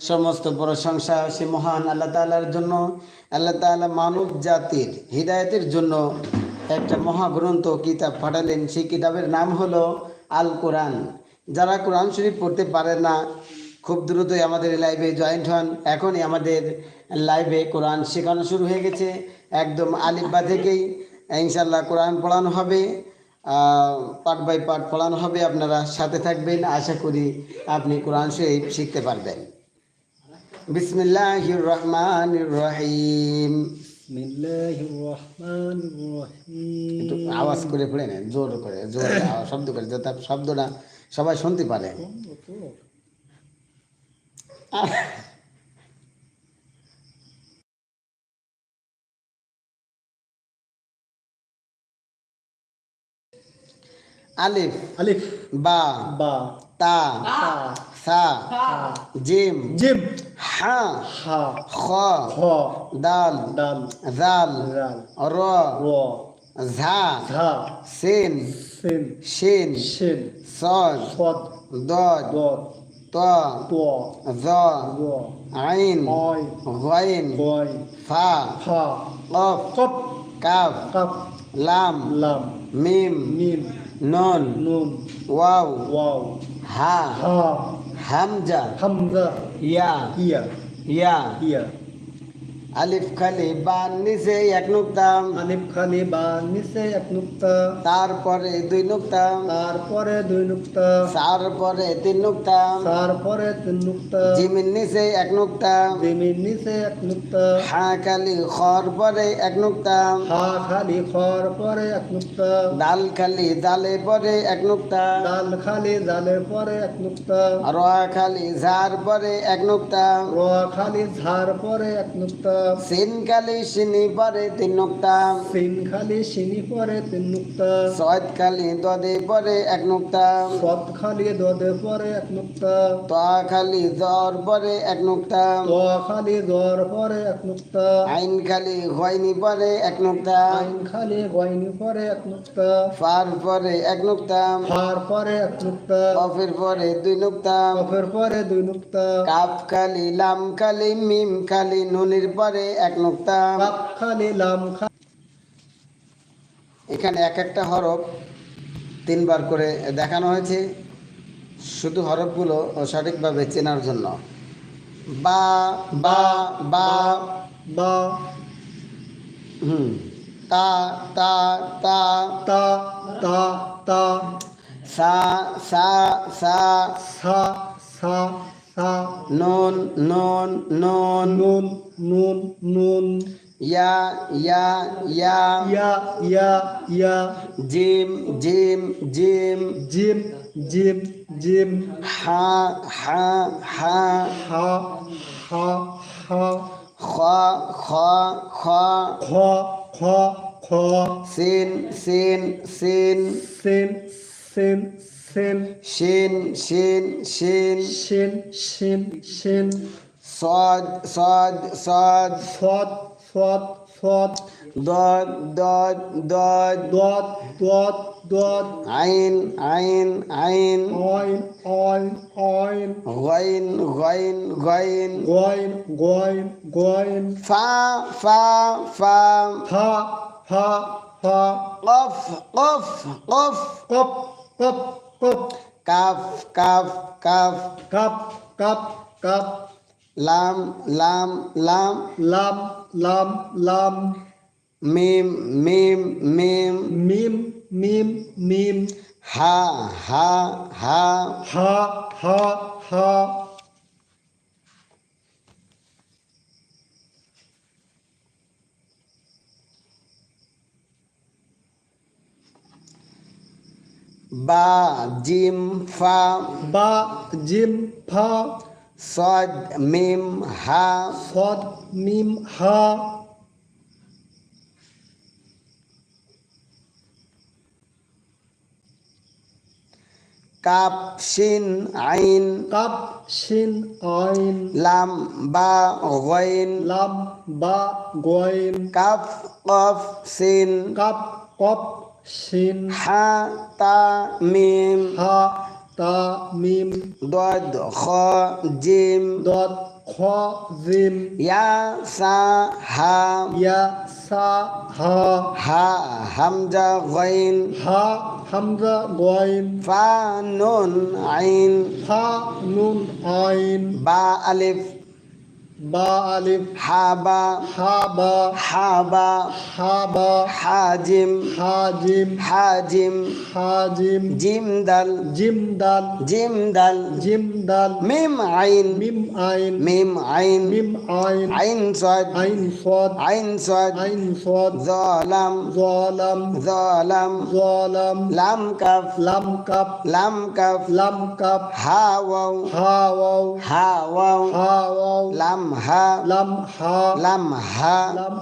সমস্ত প্রশংসা সে মহান আল্লাহ তাআলার জন্য। আল্লাহ তাআলা মানব জাতির হৃদায়তের জন্য একটা মহাগ্রন্থ কিতাব পাঠালেন। সেই কিতাবের নাম হলো আল কোরআন। যারা কোরআন শরীফ পড়তে পারে না, খুব দ্রুতই আমাদের লাইভে জয়েন্ট হন। এখনই আমাদের লাইভে কোরআন শেখানো শুরু হয়ে গেছে। একদম আলিফবা থেকেই। ইনশাল্লাহ কোরআন পড়ানো হবে। পার্ট বাই পার্ট পড়ানো হবে। আপনারা সাথে থাকবেন। আশা করি আপনি কোরআন শরীফ শিখতে পারবেন। বিসমিল্লাহির রহমানির রহিম بسم الله الرحمن الرحيم একটু আওয়াজ করে পড়ে নেন জোর করে জোর আওয়াজ, শব্দ করে যাতে শব্দটা সবাই শুনতে পারে আলিফ ألف বা با তা تا সা জিম জিম। হা হা। খ খ। দাল দাল। জাল র র। ঝা ঝা। সিন সিন। শিন শিন। সদ সদ দদ দদ ত ত। জ জ আইন। গাইন গাইন। ফা ফা। কফ কফ। কাফ কাফ। লাম লাম। মিম মিম। নুন নুন। ওয়াও ওয়াও। হা হা। Hamza. Hamza. Ya. Ya. Ya. Ya. আলিফ খালি বান নিচে এক নুক্তা আলিফ খালি বা নিচে এক নুক্তা তারপরে দুই নুক্তা তারপরে দুই নুক্তা তারপরে তিন নুক্তা তারপরে তিন নুক্তা জিমিন নিচে এক নুক্তা জিমির নিচে এক নুক্তা হা খালি খর পরে এক নুক্তা হা খালি খর পরে এক নুক্তা ডাল খালি দালে পরে এক নুক্তা ডাল খালি জালের পরে এক নুক্তা র খালি ঝার পরে এক নুক্তা র খালি ঝার পরে এক নুক্তা সিন খালি সিনি পরে তিন নুক্তা। সিন খালি সিনি পরে তিন নুক্তা। সয়দ খালি দদে পরে এক নুক্তা। খালি দদে পরে এক নুক্তা। ত খালি জ্বর পরে এক নুক্তা। ত খালি জ্বর পরে এক নুক্তা। আইন খালি হয়নি পরে এক নুক্তা। আইন খালি গয়নি পরে এক নুক্তা। ফার পরে এক নুক্তা। ফার পরে এক নুক্তা। কফের পরে দুই নুক্তা। কফের পরে দুই নুক্তা। কাপ খালি লাম খালি মিম খালি নুনির পরে এক নুক্তা। এখানে এক একটা হরফ তিনবার করে দেখানো হয়েছে। শুধু হরফগুলো সঠিকভাবে চেনার জন্য। বা বা বা বা। হুম। তা তা তা। তা তা তা। সা সা সা। সা সা। সা নুন নুন নুন নুন নুন নুন ইয়া ইয়া ইয়া ইয়া ইয়া ইয়া জিম জিম জিম জিম জিম জিম হা হা হা হা হা হা খ খ খ খ খ খ সিন সিন সিন সেন সেন সেন সেন সেন সেন। সেন সেন সেন। সদ সদ সদ। ফদ ফদ ফদ দদ দদ দদ। দদ দদ দদ। আইন আইন আইন। আইন আইন আইন। গাইন গাইন গাইন। গাইন গাইন গাইন। ফা ফা ফা। ফা ফা ফা। কফ কফ কফ। কফ কফ। cup. Calf calf calf cup cup cup. Lamb lamb lamb. Lamb lamb lamb. Mim mim mim mim mim mim ha ha ha. Ha ha ha. বা জিম ফা বা জিম ফা সদ মিম হা। সদ মিম হা। কাপ শিন আইন। কাপ শিন আইন। লাম বা গইন। লাম বা গইন। কাপ কফ সিন। কাপ কফ শিন হা তা মিম হা তা মিম দদ খ জিম দত খ জিম ইয়া সা হা ইয়া সা হা হা হামজা গাইন হা হামজা গোয়াইন ফা নুন আইন ফা নুন আইন বা আলিফ বা আলিফ হা বা হা বা হা বা হা হাজিম হাজিম হা জিম দাল জিম দাল জিম দাল জিম দাল মিম আইন মিম আইন মিম আইন মিম আইন আইন সাদ আইন সদ আইন সাদ আইন সদ জালাম জলাম জালাম জলাম লাম কাফ লাম কাপ লাম কাফ লাম কাপ হা ওয়াও হা ওয়াও হা ওয়াও হা ওয়াও লাম হা লাম হা লাম হা লাম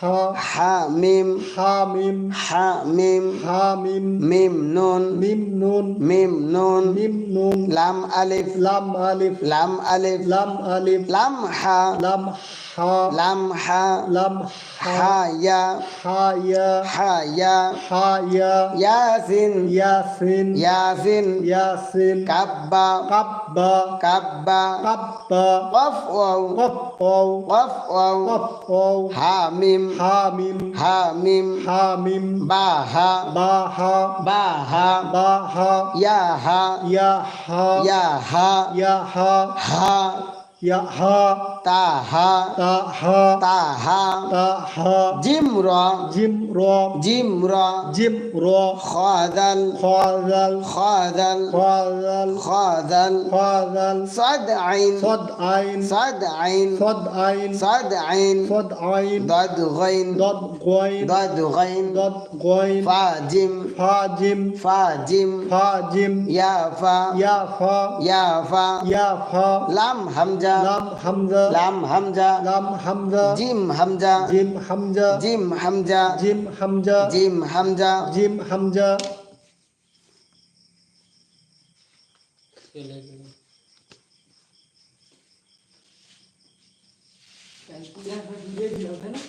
হা হা মিম হা মিম হা মিম হা মিম মিম নুন মিম নুন মিম নুন মিম নুন লাম আলিফ লাম আলিফ লাম আলিফ লাম আলিফ লাম হা লাম হা লাম হা লাম হা হা ইয়া হা ইয়া হা ইয়া হা ইয়া ইয়াসিন ইয়াসিন ইয়াসিন ইয়াসিন কাব্বা কাব্বা কাব্বা কাব্বা কফ ওয়াও কফ ওয়াও কফ ওয়াও কফ ওয়াও হা মিম হা মিম হা মিম হা মিম বা হা বা হা বা হা বা হা ইয়া হা ইয়া হা ইয়া يأ ها تا ها تا ها تا ها تا ها جيم را جيم را جيم را جيم را خادل خادل خادل خادل خادل خادل صد عين صد عين صد عين صد عين صد عين صد عين ضد غين ضد غين ضد غين ضد غين فاجم فاجم فاجم فاجم يا فا يا فا يا فا يا فا لام همجه হামজা লাম হামজা হামজা লাম হামজা জিম হামজা জিম হামজা জিম হামজা জিম হামজা জিম হামজা। জিম হামজা।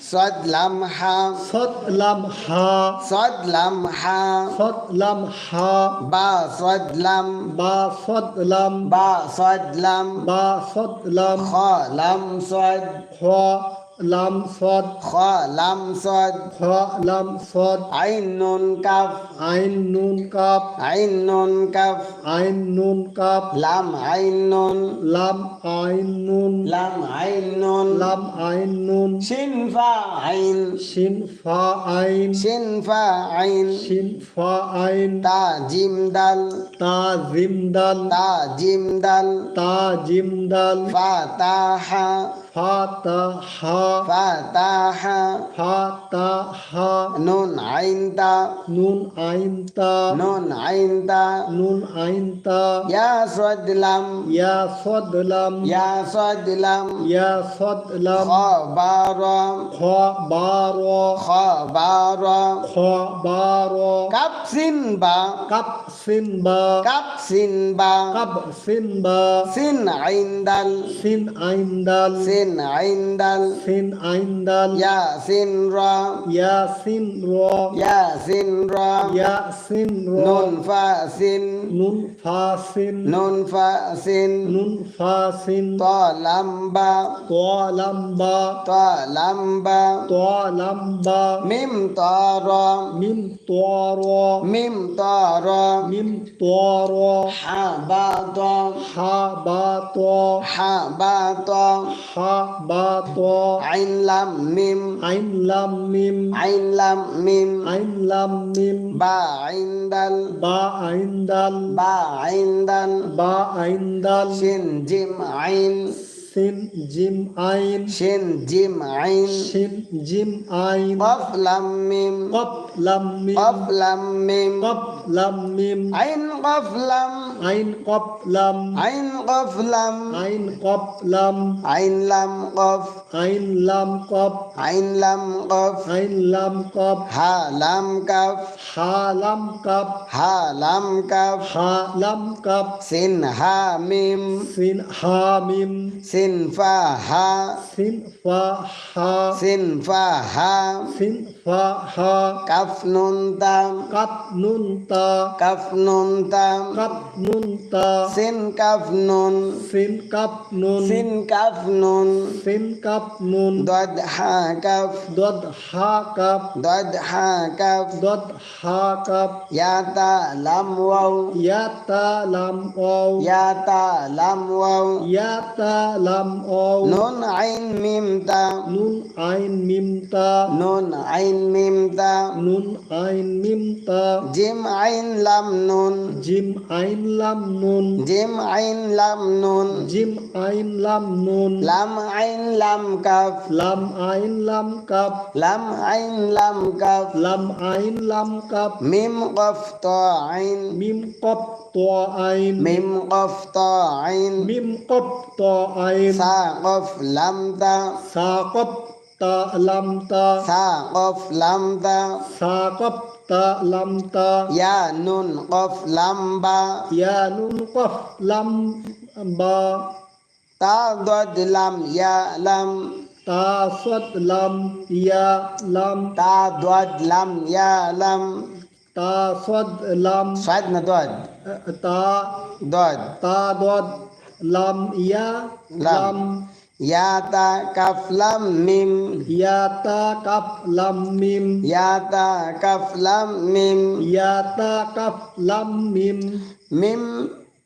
صد لام حا صد لام ها صد لام حا صد لام ها با صد لام با صد لام با صد لام با صد لام خا لام صد خا লাম সদ। খ লাম সদ। খ লাম সদ। আইন নুন কাপ আইন নুন কাপ আইন নুন কাপ আইন নুন কাপ লাম আইন নুন। লাম আইন নুন। লাম আইন নুন। লাম আইন নুন। শিন্ফা আইন। শিন আইন। শিমফা আইন। শিন আইন। তা জিম দাল। তা জিম দাল। তা জিম দাল। তা জিম দাল। ফা তা হা। فا تا ها فا تا حا فا تا ها نون عين تا نون عين تا نون عين تا نون عين تا يا صد لام يا صد لام يا صد لام يا صد لام خا بارا خا بارو خا بارا خا بارو كاب سين با كب سين با كاب سين با كب سين با سين عين دال سين عين সিন আইন্দাল সিন আইন্দাল ইয়া সিন র ইয়া সিন র ইয়া সিন র ইয়া সিন র নুন ফা সিন নুন ফা সিন নুন ফা সিন নুন ফা সিন ত লাম্বা ত লাম্বা ত লাম্বা ত লাম্বা মিম ত র মিম ত র মিম ত র মিম ত র হা বা ত হা বা ত হা বা ত হা বা ত। আইন লাম মিম। আইন লাম মিম। আইন লাম মিম। আইন লাম মিম। বা আইন দাল। বা আইন দাল। বা আইন দাল। বা আইন দাল। শিন জিম আইন। সিন জিম আইন। সিন জিম আইন। সিন জিম আইন। কফ লাম মিম। কফ লাম মিম। কফ লাম মিম। কফ লাম মিম। আইন কফ লাম। আইন কফ লাম। আইন কফ লাম। আইন কফ লাম। আইন লাম কফ। আইন লাম কফ। আইন লাম কফ। আইন লাম কফ। হা লাম কাফ। হা লাম কাফ। হা লাম কাফ। হা লাম কাফ। সিন হা মিম। সিন হা মিম। সিন কাপ নুন সিন কাফ নুন সিন কাপ নুন দদ হা কাফ দদ হা কাপ দদ হা কাফ দদ হা কাপ ইয়া তা লাম ওয়াও ইয়া তা লাম অও ইয়া তা লাম ওয়াও ইয়া তা লাম অও নুন আইন মিম তা। নুন আইন মিম তা। নুন আইন মিম তা। নুন আইন মিম তা। জিম আইন লাম নুন। জিম আইন লাম নুন। জিম আইন লাম নুন। জিম আইন লাম নুন। লাম আইন লাম কাফ। লাম আইন লাম কাপ লাম আইন লাম কাফ। লাম আইন লাম কাপ মিম কফ ত আইন। মিম কপ ত আইন। মিম কফ ত আইন। মিম কপ ত আইন। সা কফ লাম তা সা কপ তা লাম তা সা কফ লাম তা সা কপ তা লাম তা ইয়া নুন কফ লাম বা ইয়া নুন কফ লাম বা তা দদ লাম ইয়া লাম তা সদ লাম ইয়া লাম তা দদ লাম ইয়া লাম তা সদ লাম সাদ না দদ তা দদ তা দদ লাম ইয়া লাম ইয়া তা কাফ লাম মিম ইয়া তা কাপ লাম মিম ইয়া তা কাফ লাম মিম ইয়া তা কাপ লাম মিম মিম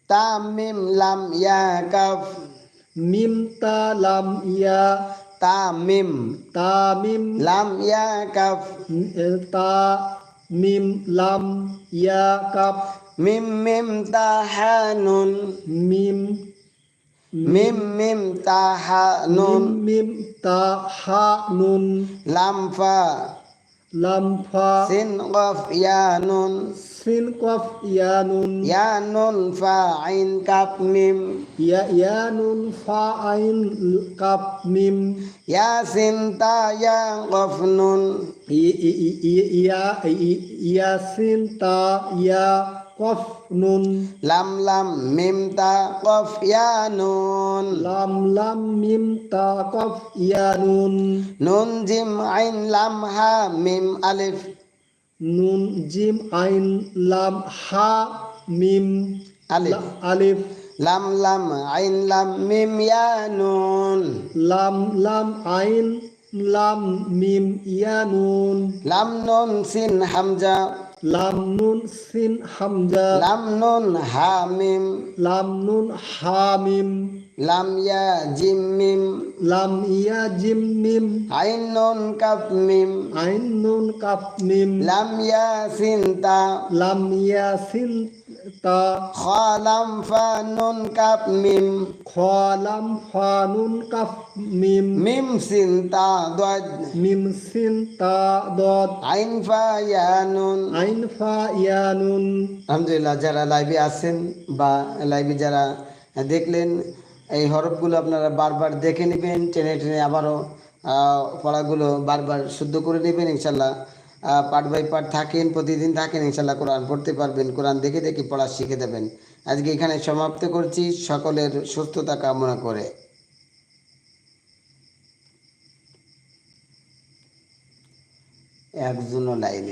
তা মিম লাম ইয়া কাফ মিম তা লাম ইয়া তা মিম তা মিম লাম ইয়া কাফ তা মিম লাম ইয়া কাপ মিম মিম তা হা নুন। মিম তা হা নুন। লাম ফা লাম ফা সিন কফ ইয়া নুন। সিন কফ ইয়া নুন। ইয়া নুন ফা আইন কাফ মিম। ইয়া ইয়া নুন ফা আইন কাপ মিম। ইয়া সিন তা ইয়া কফ নুন। ইয়া ইয়া সিন তা ইয়া কফ নুন। লাম লাম মিম তা কফ ইয়া নুন। লাম লাম মিম তা কফ ইয়া নুন। নুন জিম আইন লাম হা মিম আলিফ। নুন জিম আইন লাম হা মিম আলিফ। আলিফ। লাম লাম আইন লাম মিম ইয়া নুন। লাম লাম আইন লাম মিম ইয়া নুন। লাম নুন সিন হামজা। লাম নুন সিন হামজা। লাম নুন হা মিম লাম নুন হা মিম লাম ইয়া জিম মিম। লাম ইয়া জিম মিম। আইন নুন কাফ মিম। আইন নুন কাফ মিম। লাম ইয়া সিন তা লাম ইয়া সিন তা খ লাম ফা নুন কাফ মিম। খ লাম ফা নুন কাপ মিম। মিম সিন তা দদ। মিম সিন তা দদ। আইন ফা ইয়া নুন। আইন ফা আলহামদুলিল্লাহ যারা লাইভে আছেন বা লাইভে যারা দেখলেন এই হরফগুলো আপনারা বারবার দেখে নেবেন টেনে টেনে আবারও পড়াগুলো বারবার শুদ্ধ করে নেবেন ইনশাল্লাহ। পার্ট বাই পার্ট থাকেন, প্রতিদিন থাকেন, ইনশাল্লাহ কোরআন পড়তে পারবেন, কোরআন দেখে দেখে পড়া শিখে দেবেন। আজকে এখানে সমাপ্ত করছি, সকলের সুস্থতা কামনা করে। একজনও লাইনে